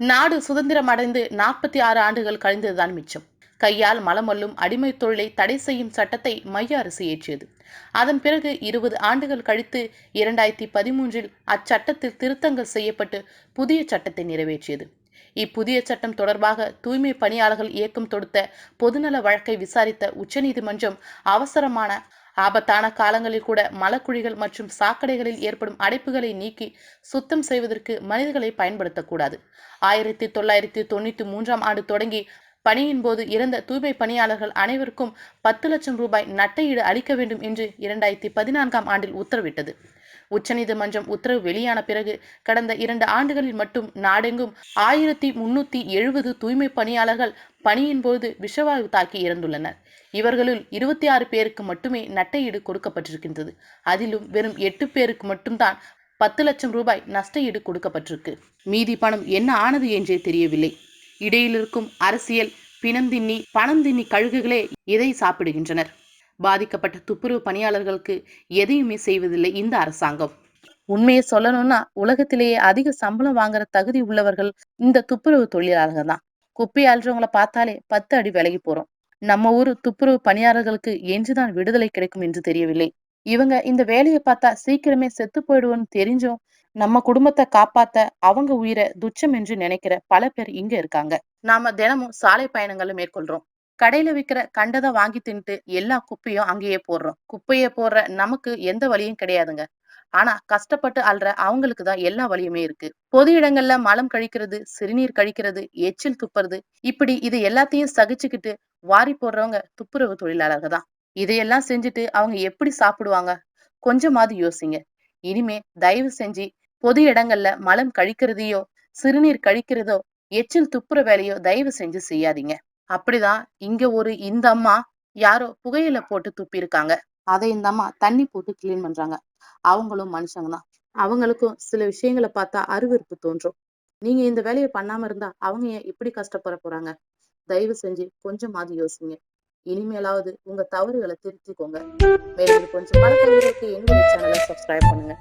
நாடு சுதந்திரம் அடைந்து நாற்பத்தி ஆறு ஆண்டுகள் கழிந்ததுதான் மிச்சம். கையால் மலமல்லும் அடிமை தொழிலை தடை செய்யும் சட்டத்தை மைய அரசு ஏற்றியது. அதன் பிறகு இருபது ஆண்டுகள் கழித்து இரண்டாயிரத்தி பதிமூன்றில் அச்சட்டத்தில் திருத்தங்கள் செய்யப்பட்டு புதிய சட்டத்தை நிறைவேற்றியது. இப்புதிய சட்டம் தொடர்பாக தூய்மை பணியாளர்கள் இயக்கம் தொடுத்த பொதுநல வழக்கை விசாரித்த உச்சநீதிமன்றம் அவசரமான ஆபத்தான காலங்களில் கூட மலக்குழிகள் மற்றும் சாக்கடைகளில் ஏற்படும் அடைப்புகளை நீக்கி சுத்தம் செய்வதற்கு மனிதர்களை பயன்படுத்தக்கூடாது. ஆயிரத்தி தொள்ளாயிரத்தி தொண்ணூற்றி மூன்றாம் ஆண்டு தொடங்கி பணியின் போது இறந்த தூய்மை பணியாளர்கள் அனைவருக்கும் பத்து லட்சம் ரூபாய் நட்டையீடு அளிக்க வேண்டும் என்று இரண்டாயிரத்தி பதினான்காம் ஆண்டில் உத்தரவிட்டது. உச்சநீதிமன்றம் உத்தரவு வெளியான பிறகு கடந்த இரண்டு ஆண்டுகளில் மட்டும் நாடெங்கும் ஆயிரத்தி முன்னூத்தி எழுபது தூய்மை பணியாளர்கள் பணியின் போது விஷவாயு தாக்கி இறந்துள்ளனர். இவர்களுள் இருபத்தி ஆறு பேருக்கு மட்டுமே நட்டையீடு கொடுக்கப்பட்டிருக்கின்றது. அதிலும் வெறும் எட்டு பேருக்கு மட்டும்தான் பத்து லட்சம் ரூபாய் நஷ்டஈடு கொடுக்கப்பட்டிருக்கு. மீதி பணம் என்ன ஆனது என்றே தெரியவில்லை. இடையில் இருக்கும் அரசியல் பிணந்தின்னி பணந்தின்னி கழுகுகளே இதை சாப்பிடுகின்றனர். பாதிக்கப்பட்ட துப்புரவு பணியாளர்களுக்கு எதையுமே செய்வதில்லை இந்த அரசாங்கம். உண்மையை சொல்லணும்னா உலகத்திலேயே அதிக சம்பளம் வாங்குற தகுதி உள்ளவர்கள் இந்த துப்புரவு தொழிலாளர்கள் தான். குப்பை அழுறவங்களை பார்த்தாலே பத்து அடி விலகி போறோம். நம்ம ஊர் துப்புரவு பணியாளர்களுக்கு என்றுதான் விடுதலை கிடைக்கும் என்று தெரியவில்லை. இவங்க இந்த வேலையை பார்த்தா சீக்கிரமே செத்து போயிடுவோம்னு தெரிஞ்சும் நம்ம குடும்பத்தை காப்பாத்த அவங்க உயிரை துச்சம் என்று நினைக்கிற பல பேர் இங்க இருக்காங்க. நாம தினமும் சாலை பயணங்களை மேற்கொள்றோம். கடையில விக்கிற கண்டதை வாங்கி தின்ட்டு எல்லா குப்பையும் அங்கேயே போடுறோம். குப்பையை போடுற நமக்கு எந்த வழியும் கிடையாதுங்க. ஆனா கஷ்டப்பட்டு அல்ற அவங்களுக்கு தான் எல்லா வழியுமே இருக்கு. பொது இடங்கள்ல மலம் கழிக்கிறது சிறுநீர் கழிக்கிறது எச்சில் துப்புறது இப்படி இது எல்லாத்தையும் சகிச்சுக்கிட்டு வாரி போடுறவங்க துப்புரவு தொழிலாளர்கள் தான். இதையெல்லாம் செஞ்சுட்டு அவங்க எப்படி சாப்பிடுவாங்க? கொஞ்சமாவது யோசிங்க. இனிமே தயவு செஞ்சு பொது இடங்கள்ல மலம் கழிக்கிறதையோ சிறுநீர் கழிக்கிறதோ எச்சில் துப்புற வேலையோ தயவு செஞ்சு செய்யாதீங்க. அப்படிதான் இங்க ஒரு இந்த அம்மா யாரோ புகையில போட்டு துப்பி இருக்காங்க அதை இந்த அம்மா தண்ணி போட்டு கிளீன் பண்றாங்க. அவங்களும் மனுஷங்க தான். அவங்களுக்கும் சில விஷயங்களை பார்த்தா அருவருப்பு தோன்றும். நீங்க இந்த வேலையை பண்ணாம இருந்தா அவங்க ஏன் இப்படி கஷ்டப்பட போறாங்க? தயவு செஞ்சு கொஞ்சமாவது யோசிங்க. இனிமேலாவது உங்க தவறுகளை திருத்திக்கோங்க. மேலும் கொஞ்சம் பல தகவலுக்கு சேனலை சப்ஸ்கிரைப் பண்ணுங்க.